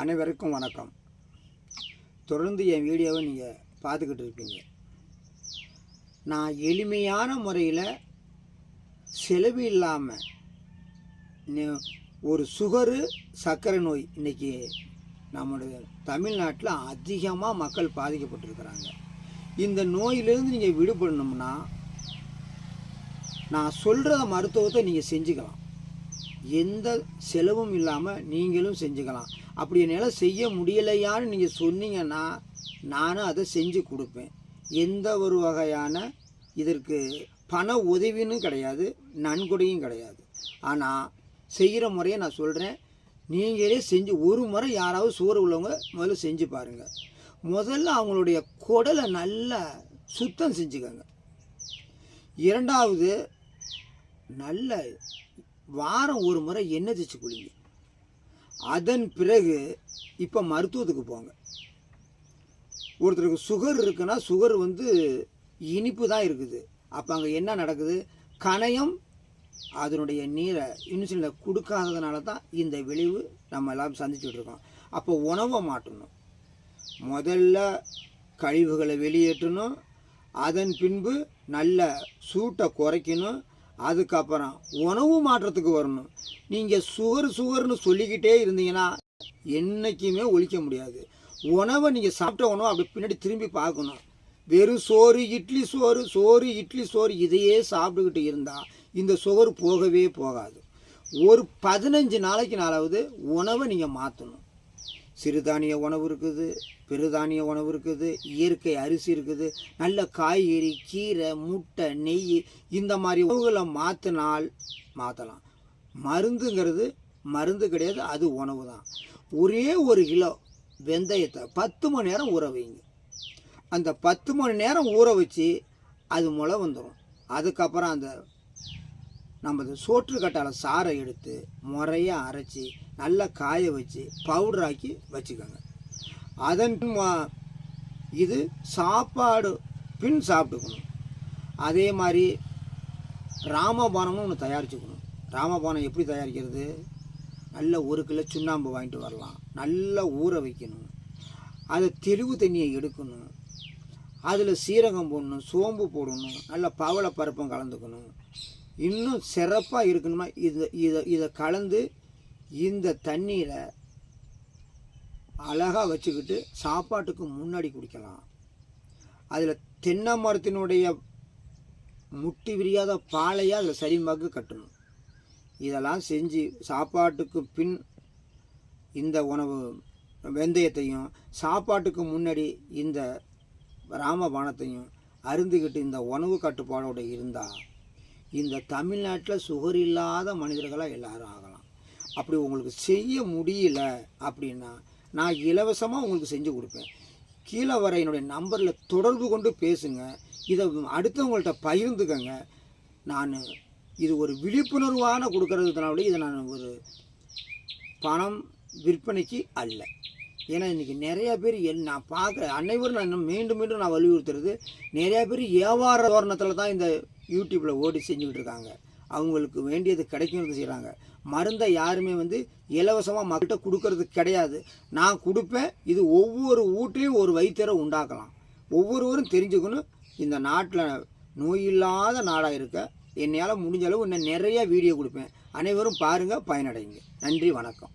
அனைவருக்கும் வணக்கம். தொடர்ந்து என் வீடியோவை நீங்கள் பார்த்துக்கிட்டு இருப்பீங்க. நான் எளிமையான முறையில் செலவு இல்லாமல் ஒரு சுகரு சர்க்கரை நோய் இன்றைக்கி நம்முடைய தமிழ்நாட்டில் அதிகமாக மக்கள் பாதிக்கப்பட்டிருக்கிறாங்க. இந்த நோயிலேருந்து நீங்கள் விடுபடணும்னா நான் சொல்கிற மருத்துவத்தை நீங்கள் செஞ்சுக்கலாம். எந்த செலவும் இல்லாமல் நீங்களும் செஞ்சுக்கலாம். அப்படி என்னால் செய்ய முடியலையான்னு நீங்கள் சொன்னீங்கன்னா நானும் அதை செஞ்சு கொடுப்பேன். எந்த ஒரு வகையான இதற்கு பண உதவின்னு கிடையாது நன்கொடையும் கிடையாது. ஆனால் செய்கிற முறையை நான் சொல்கிறேன் நீங்களே செஞ்சு ஒரு முறை யாராவது சோறு உள்ளவங்க முதல்ல செஞ்சு பாருங்கள் முதல்ல அவங்களுடைய குடலை நல்லா சுத்தம் செஞ்சுக்கோங்க. இரண்டாவது நல்ல வாரம் ஒரு முறை எண்ணெய் தேய்ச்சி குளிங்க. அதன் பிறகு இப்போ மருத்துவத்துக்கு போங்க. ஒருத்தருக்கு சுகர் இருக்குன்னா சுகர் வந்து இனிப்பு தான் இருக்குது. அப்போ அங்கே என்ன நடக்குது? கணையம் அதனுடைய நீரை இன்சுலினை கொடுக்காததுனால தான் இந்த விளைவு நம்ம எல்லாம் சந்திச்சுட்டு இருக்கோம். அப்போ உணவை மாட்டணும் முதல்ல கழிவுகளை வெளியேற்றணும். அதன் பின்பு நல்ல சூட்டை குறைக்கணும். அதுக்கப்புறம் உணவு மாற்றத்துக்கு வரணும். நீங்கள் சுகர் சுகர்னு சொல்லிக்கிட்டே இருந்தீங்கன்னா என்றைக்குமே ஒழிக்க முடியாது. உணவை நீங்கள் சாப்பிட்ட உணவு அப்படி பின்னாடி திரும்பி பார்க்கணும். வெறும் சோறு இட்லி சோறு சோறு இட்லி சோறு இதையே சாப்பிட்டுக்கிட்டு இருந்தால் இந்த சுகர் போகவே போகாது. ஒரு பதினஞ்சு நாளைக்கு நாளாவது உணவை நீங்கள் மாற்றணும் சிறுதானிய உணவு இருக்குது பெருதானிய உணவு இருக்குது இயற்கை அரிசி இருக்குது. நல்ல காய்கறி கீரை முட்டை நெய் இந்த மாதிரி உணவுகளை மாற்றினால் மாற்றலாம் மருந்துங்கிறது மருந்து கிடையாது அது உணவு தான். ஒரே ஒரு கிலோ வெந்தயத்தை பத்து மணி நேரம் ஊற வைங்க. அந்த பத்து மணி நேரம் ஊற வச்சு அது முளை வந்துடும் அதுக்கப்புறம் அந்த நமது சோற்று கட்டால சாறை எடுத்து முறையாக அரைச்சி நல்லா காய வச்சு பவுடராக்கி வச்சுக்கோங்க. அதன் இது சாப்பாடு பின் சாப்பிட்டுக்கணும். அதே மாதிரி ராமபானமும் ஒன்று தயாரிச்சுக்கணும். ராமபானம் எப்படி தயாரிக்கிறது? நல்ல ஒரு கிலோ சுண்ணாம்பு வாங்கிட்டு வரலாம். நல்லா ஊற வைக்கணும். அதை தெளிவு தண்ணியை எடுக்கணும். அதில் சீரகம் போடணும் சோம்பு போடணும். நல்ல பவள பருப்பும் கலந்துக்கணும். இன்னும் சிறப்பாக இருக்கணுமா? இதை இதை இதை கலந்து இந்த தண்ணீரை அழகாக வச்சுக்கிட்டு சாப்பாட்டுக்கு முன்னாடி குடிக்கலாம். அதில் தென்னை மரத்தினுடைய முட்டி விரியாத பாலையாக அதில் சரிமாக்கு கட்டணும். இதெல்லாம் செஞ்சு சாப்பாட்டுக்கு பின் இந்த உணவு வெந்தயத்தையும் சாப்பாட்டுக்கு முன்னாடி இந்த ராமபானத்தையும் அருந்துக்கிட்டு இந்த உணவு கட்டுப்பாடோடு இருந்தால் இந்த தமிழ்நாட்டில் சுகர் இல்லாத மனிதர்களாக எல்லாரும் ஆகலாம். அப்படி உங்களுக்கு செய்ய முடியல அப்படின்னா நான் இலவசமாக உங்களுக்கு செஞ்சு கொடுப்பேன். கீழே வர என்னுடைய நம்பரில் தொடர்பு கொண்டு பேசுங்க. இதை அடுத்தவங்கள்ட்ட பகிர்ந்துக்கங்க. நான் இது ஒரு விழிப்புணர்வான கொடுக்கறதுனால இதை நான் ஒரு பணம் விற்பனைக்கு அல்ல. ஏன்னா இன்றைக்கி நிறையா பேர் என் நான் பார்க்குற அனைவரும் நான் இன்னும் மீண்டும் மீண்டும் நான் வலியுறுத்துறது நிறையா பேர் வியாபார தோரணத்தில் தான் இந்த யூடியூப்பில் ஓடி செஞ்சுக்கிட்டு இருக்காங்க அவங்களுக்கு வேண்டியது கிடைக்கும்னு செய்கிறாங்க மருந்தை யாருமே வந்து இலவசமாக மக்கள்கிட்ட கொடுக்கறது கிடையாது. நான் கொடுப்பேன். இது ஒவ்வொரு வீட்லேயும் ஒரு வைத்தியரை உண்டாக்கலாம். ஒவ்வொருவரும் தெரிஞ்சுக்கணும். இந்த நாட்டில் நோய் இல்லாத நாடாக இருக்க என்னையால் முடிஞ்ச அளவு இன்னும் நிறைய வீடியோ கொடுப்பேன். அனைவரும் பாருங்கள் பயனடைங்க நன்றி வணக்கம்.